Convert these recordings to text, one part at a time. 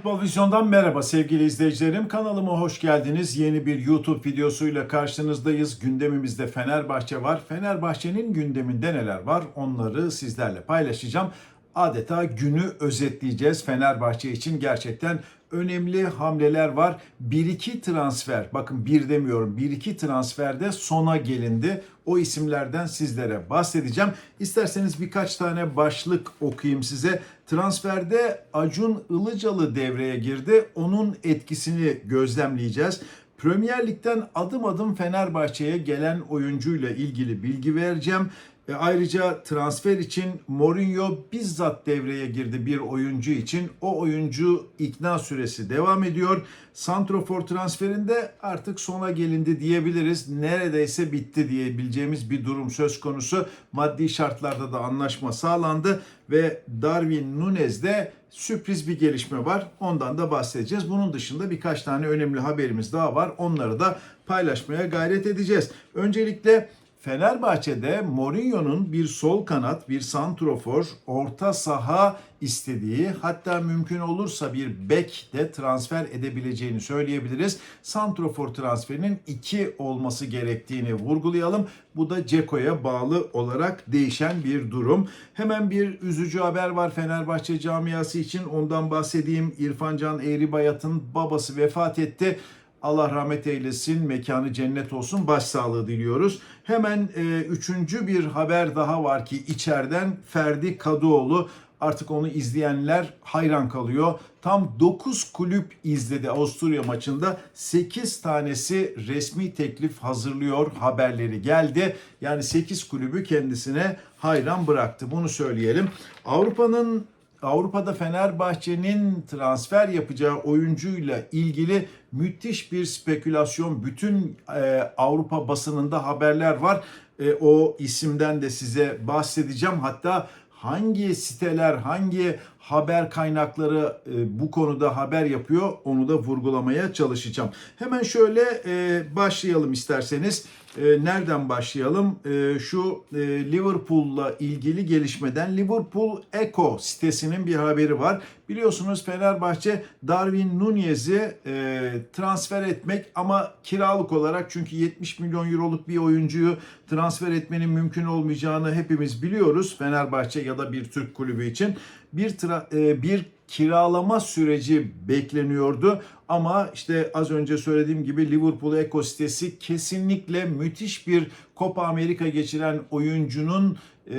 Futbol Vizyon'dan merhaba sevgili izleyicilerim. Kanalıma hoş geldiniz. Yeni bir YouTube videosuyla karşınızdayız. Gündemimizde Fenerbahçe var. Fenerbahçe'nin gündeminde neler var onları sizlerle paylaşacağım. Adeta günü özetleyeceğiz. Fenerbahçe için gerçekten önemli hamleler var. 1-2 transfer, bakın bir demiyorum, 1-2 transferde sona gelindi. O isimlerden sizlere bahsedeceğim. İsterseniz birkaç tane başlık okuyayım size. Transferde Acun Ilıcalı devreye girdi. Onun etkisini gözlemleyeceğiz. Premier Lig'den adım adım Fenerbahçe'ye gelen oyuncuyla ilgili bilgi vereceğim. E, ayrıca transfer için Mourinho bizzat devreye girdi bir oyuncu için. O oyuncu ikna süresi devam ediyor. Santrofor transferinde artık sona gelindi diyebiliriz. Neredeyse bitti diyebileceğimiz bir durum söz konusu. Maddi şartlarda da anlaşma sağlandı ve Darwin Nunez'de sürpriz bir gelişme var. Ondan da bahsedeceğiz. Bunun dışında birkaç tane önemli haberimiz daha var. Onları da paylaşmaya gayret edeceğiz. Öncelikle Fenerbahçe'de Mourinho'nun bir sol kanat, bir santrofor, orta saha istediği hatta mümkün olursa bir bek de transfer edebileceğini söyleyebiliriz. Santrofor transferinin iki olması gerektiğini vurgulayalım. Bu da Ceko'ya bağlı olarak değişen bir durum. Hemen bir üzücü haber var Fenerbahçe camiası için. Ondan bahsedeyim. İrfan Can Eğribayat'ın babası vefat etti. Allah rahmet eylesin, mekanı cennet olsun, başsağlığı diliyoruz. Hemen e, üçüncü bir haber daha var ki içeriden Ferdi Kadıoğlu artık onu izleyenler hayran kalıyor. Tam 9 kulüp izledi Avusturya maçında. 8 tanesi resmi teklif hazırlıyor haberleri geldi. Yani 8 kulübü kendisine hayran bıraktı. Bunu söyleyelim. Avrupa'nın Avrupa'da Fenerbahçe'nin transfer yapacağı oyuncuyla ilgili müthiş bir spekülasyon. Bütün e, Avrupa basınında haberler var. E, o isimden de size bahsedeceğim. Hatta hangi siteler, hangi haber kaynakları e, bu konuda haber yapıyor onu da vurgulamaya çalışacağım. Hemen şöyle e, başlayalım isterseniz. E, nereden başlayalım? E, şu e, Liverpool'la ilgili gelişmeden Liverpool Echo sitesinin bir haberi var. Biliyorsunuz Fenerbahçe Darwin Nunez'i e, transfer etmek ama kiralık olarak çünkü 70 milyon euroluk bir oyuncuyu transfer etmenin mümkün olmayacağını hepimiz biliyoruz. Fenerbahçe ya da bir Türk kulübü için bir tra- e, bir kiralama süreci bekleniyordu. Ama işte az önce söylediğim gibi Liverpool Eco sitesi kesinlikle müthiş bir Copa Amerika geçiren oyuncunun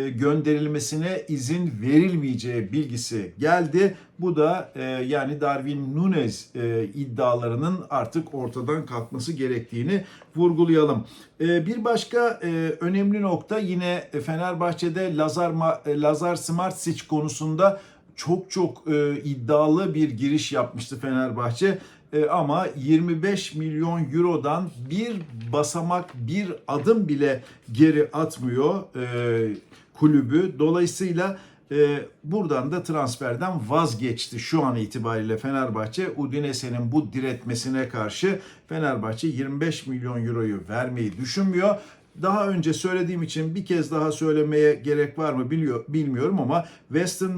gönderilmesine izin verilmeyeceği bilgisi geldi. Bu da e, yani Darwin Nunez e, iddialarının artık ortadan kalkması gerektiğini vurgulayalım. Bir başka önemli nokta yine Fenerbahçe'de Lazar Lazar Smartsic konusunda çok çok iddialı bir giriş yapmıştı Fenerbahçe. E, ama 25 milyon eurodan bir basamak bir adım bile geri atmıyor e, kulübü. Dolayısıyla e, buradan da transferden vazgeçti şu an itibariyle Fenerbahçe. Udinese'nin bu diretmesine karşı Fenerbahçe 25 milyon euroyu vermeyi düşünmüyor. Daha önce söylediğim için bir kez daha söylemeye gerek var mı biliyor, bilmiyorum ama Weston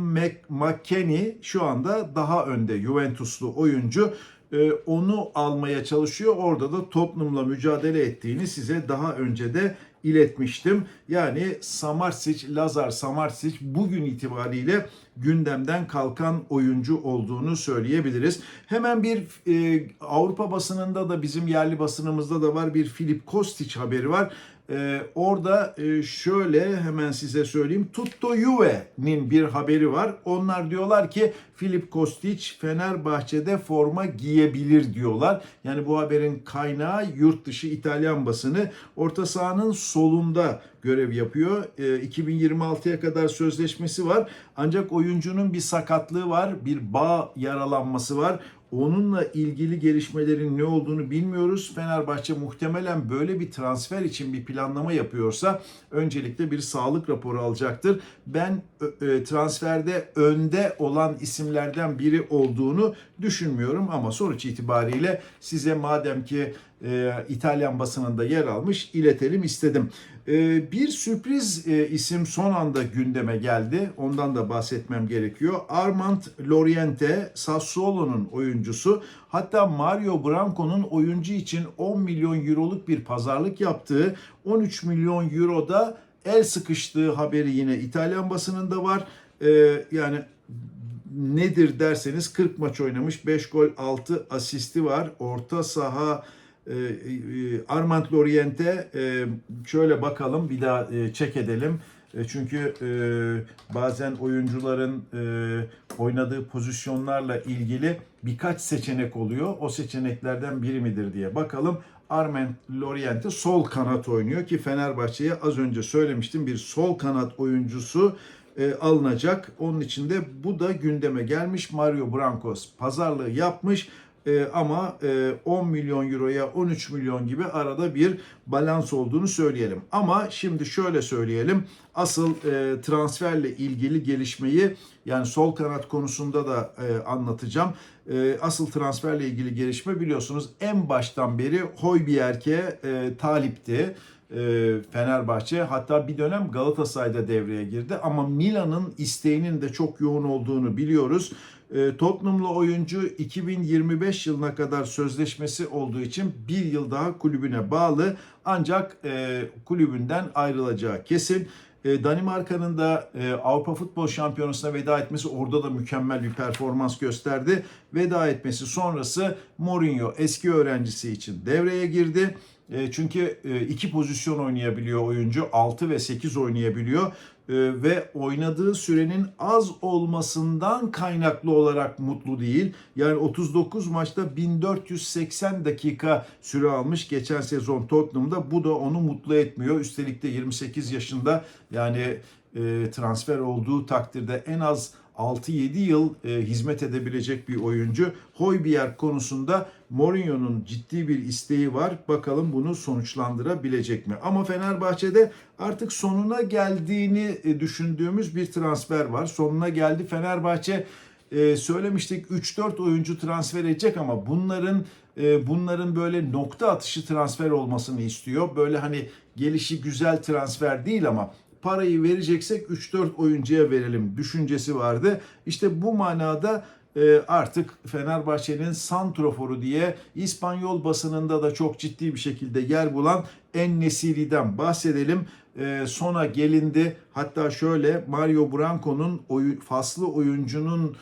McKennie şu anda daha önde Juventuslu oyuncu. E, onu almaya çalışıyor. Orada da Tottenham'la mücadele ettiğini size daha önce de iletmiştim. Yani Samarsic, Lazar Samarsic bugün itibariyle gündemden kalkan oyuncu olduğunu söyleyebiliriz. Hemen bir e, Avrupa basınında da bizim yerli basınımızda da var bir Filip Kostic haberi var. Ee, orada e, şöyle hemen size söyleyeyim. Tutto Juve'nin bir haberi var. Onlar diyorlar ki Filip Kostic Fenerbahçe'de forma giyebilir diyorlar. Yani bu haberin kaynağı yurt dışı İtalyan basını. Orta sahanın solunda görev yapıyor. E, 2026'ya kadar sözleşmesi var. Ancak oyuncunun bir sakatlığı var, bir bağ yaralanması var. Onunla ilgili gelişmelerin ne olduğunu bilmiyoruz. Fenerbahçe muhtemelen böyle bir transfer için bir planlama yapıyorsa öncelikle bir sağlık raporu alacaktır. Ben e, transferde önde olan isimlerden biri olduğunu düşünmüyorum ama sonuç itibariyle size madem ki e, İtalyan basınında yer almış iletelim istedim. E, bir sürpriz e, isim son anda gündeme geldi. Ondan da bahsetmem gerekiyor. Armand Loriente Sassuolo'nun oyuncusu. Hatta Mario Branco'nun oyuncu için 10 milyon euroluk bir pazarlık yaptığı 13 milyon euroda el sıkıştığı haberi yine İtalyan basınında var. E, yani nedir derseniz 40 maç oynamış 5 gol 6 asisti var. Orta saha e, e, Armand Loriente e, şöyle bakalım bir daha e, çek edelim. E, çünkü e, bazen oyuncuların oynadığı pozisyonlarla ilgili birkaç seçenek oluyor. O seçeneklerden biri midir diye bakalım. Armand Loriente sol kanat oynuyor ki Fenerbahçe'ye az önce söylemiştim bir sol kanat oyuncusu alınacak. Onun için de bu da gündeme gelmiş. Mario Brancos pazarlığı yapmış. E, ama e, 10 milyon euroya 13 milyon gibi arada bir balans olduğunu söyleyelim. Ama şimdi şöyle söyleyelim. Asıl e, transferle ilgili gelişmeyi yani sol kanat konusunda da e, anlatacağım. E, asıl transferle ilgili gelişme biliyorsunuz en baştan beri Hoybierg'e e, talipti. E, Fenerbahçe hatta bir dönem Galatasaray'da devreye girdi ama Milan'ın isteğinin de çok yoğun olduğunu biliyoruz. E, Tottenham'lı oyuncu 2025 yılına kadar sözleşmesi olduğu için bir yıl daha kulübüne bağlı ancak e, kulübünden ayrılacağı kesin. Danimarka'nın da Avrupa Futbol Şampiyonası'na veda etmesi orada da mükemmel bir performans gösterdi. Veda etmesi sonrası Mourinho eski öğrencisi için devreye girdi. E, çünkü e, iki pozisyon oynayabiliyor oyuncu. 6 ve 8 oynayabiliyor. E, ve oynadığı sürenin az olmasından kaynaklı olarak mutlu değil. Yani 39 maçta 1480 dakika süre almış geçen sezon Tottenham'da. Bu da onu mutlu etmiyor. Üstelik de 28 yaşında yani transfer olduğu takdirde en az 6-7 yıl e, hizmet edebilecek bir oyuncu. Hoybier konusunda Mourinho'nun ciddi bir isteği var. Bakalım bunu sonuçlandırabilecek mi? Ama Fenerbahçe'de artık sonuna geldiğini e, düşündüğümüz bir transfer var. Sonuna geldi Fenerbahçe e, söylemiştik 3-4 oyuncu transfer edecek ama bunların e, bunların böyle nokta atışı transfer olmasını istiyor. Böyle hani gelişi güzel transfer değil ama parayı vereceksek 3-4 oyuncuya verelim düşüncesi vardı. İşte bu manada e, artık Fenerbahçe'nin santroforu diye İspanyol basınında da çok ciddi bir şekilde yer bulan En Nesiri'den bahsedelim. E, sona gelindi. Hatta şöyle Mario Branco'nun faslı oyuncunun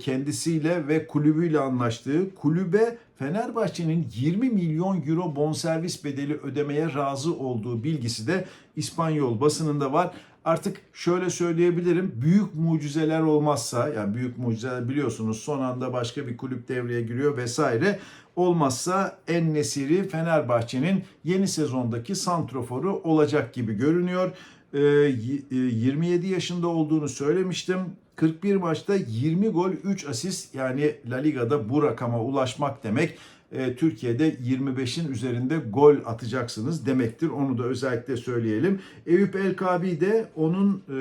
kendisiyle ve kulübüyle anlaştığı kulübe Fenerbahçe'nin 20 milyon euro bonservis bedeli ödemeye razı olduğu bilgisi de İspanyol basınında var. Artık şöyle söyleyebilirim. Büyük mucizeler olmazsa yani büyük mucizeler biliyorsunuz son anda başka bir kulüp devreye giriyor vesaire. Olmazsa En Nesiri Fenerbahçe'nin yeni sezondaki santroforu olacak gibi görünüyor. 27 yaşında olduğunu söylemiştim. 41 maçta 20 gol 3 asist yani La Liga'da bu rakama ulaşmak demek. E, Türkiye'de 25'in üzerinde gol atacaksınız demektir. Onu da özellikle söyleyelim. Eyüp El de onun e,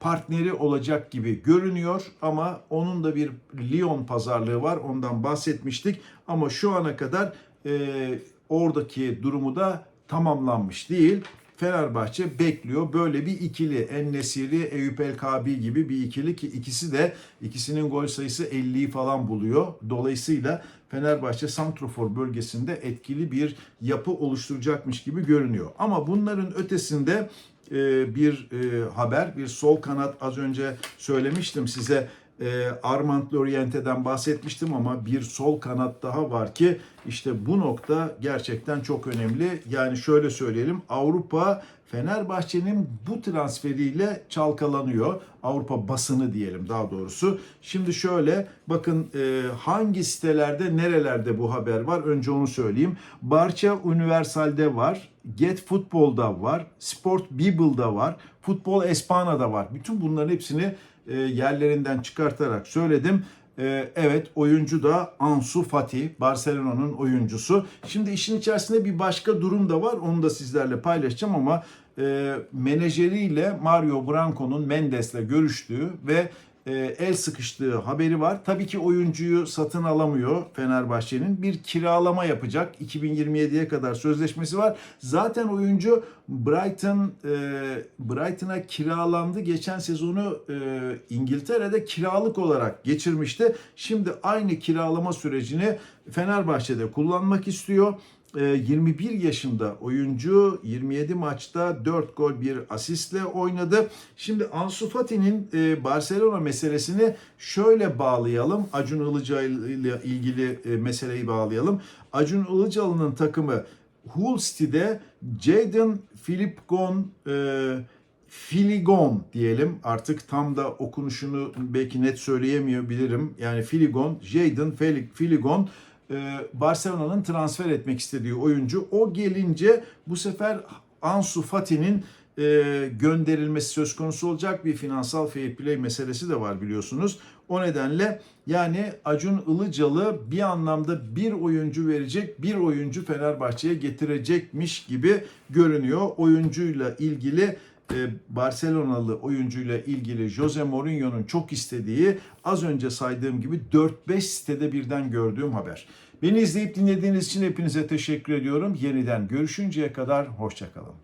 partneri olacak gibi görünüyor ama onun da bir Lyon pazarlığı var. Ondan bahsetmiştik ama şu ana kadar e, oradaki durumu da tamamlanmış değil. Fenerbahçe bekliyor. Böyle bir ikili En-Nesiri, Eyüp El-Kabi gibi bir ikili ki ikisi de ikisinin gol sayısı 50'yi falan buluyor. Dolayısıyla Fenerbahçe Santrofor bölgesinde etkili bir yapı oluşturacakmış gibi görünüyor. Ama bunların ötesinde e, bir e, haber, bir sol kanat az önce söylemiştim size e, Armand Loriente'den bahsetmiştim ama bir sol kanat daha var ki işte bu nokta gerçekten çok önemli. Yani şöyle söyleyelim Avrupa Fenerbahçe'nin bu transferiyle çalkalanıyor. Avrupa basını diyelim daha doğrusu. Şimdi şöyle bakın e, hangi sitelerde nerelerde bu haber var önce onu söyleyeyim. Barça Universal'de var. Get Football'da var. Sport Bible'da var. Futbol Espana'da var. Bütün bunların hepsini e, yerlerinden çıkartarak söyledim. E, evet oyuncu da Ansu Fati, Barcelona'nın oyuncusu. Şimdi işin içerisinde bir başka durum da var. Onu da sizlerle paylaşacağım ama e, menajeriyle Mario Branco'nun Mendes'le görüştüğü ve e, el sıkıştığı haberi var. Tabii ki oyuncuyu satın alamıyor Fenerbahçe'nin. Bir kiralama yapacak. 2027'ye kadar sözleşmesi var. Zaten oyuncu Brighton e, Brighton'a kiralandı. Geçen sezonu e, İngiltere'de kiralık olarak geçirmişti. Şimdi aynı kiralama sürecini Fenerbahçe'de kullanmak istiyor. E, 21 yaşında oyuncu 27 maçta 4 gol 1 asistle oynadı. Şimdi Ansu Fati'nin e, Barcelona meselesini şöyle bağlayalım. Acun Ilıcalı ile ilgili e, meseleyi bağlayalım. Acun Ilıcalı'nın takımı Hull City'de Jadon Philipgon e, Filigon diyelim artık tam da okunuşunu belki net söyleyemiyor bilirim. Yani Filigon, Jadon Filigon Barcelona'nın transfer etmek istediği oyuncu. O gelince bu sefer Ansu Fati'nin e, gönderilmesi söz konusu olacak bir finansal fair play meselesi de var biliyorsunuz. O nedenle yani Acun Ilıcalı bir anlamda bir oyuncu verecek, bir oyuncu Fenerbahçe'ye getirecekmiş gibi görünüyor. Oyuncuyla ilgili e, Barcelonalı oyuncuyla ilgili Jose Mourinho'nun çok istediği az önce saydığım gibi 4-5 sitede birden gördüğüm haber. Beni izleyip dinlediğiniz için hepinize teşekkür ediyorum. Yeniden görüşünceye kadar hoşçakalın.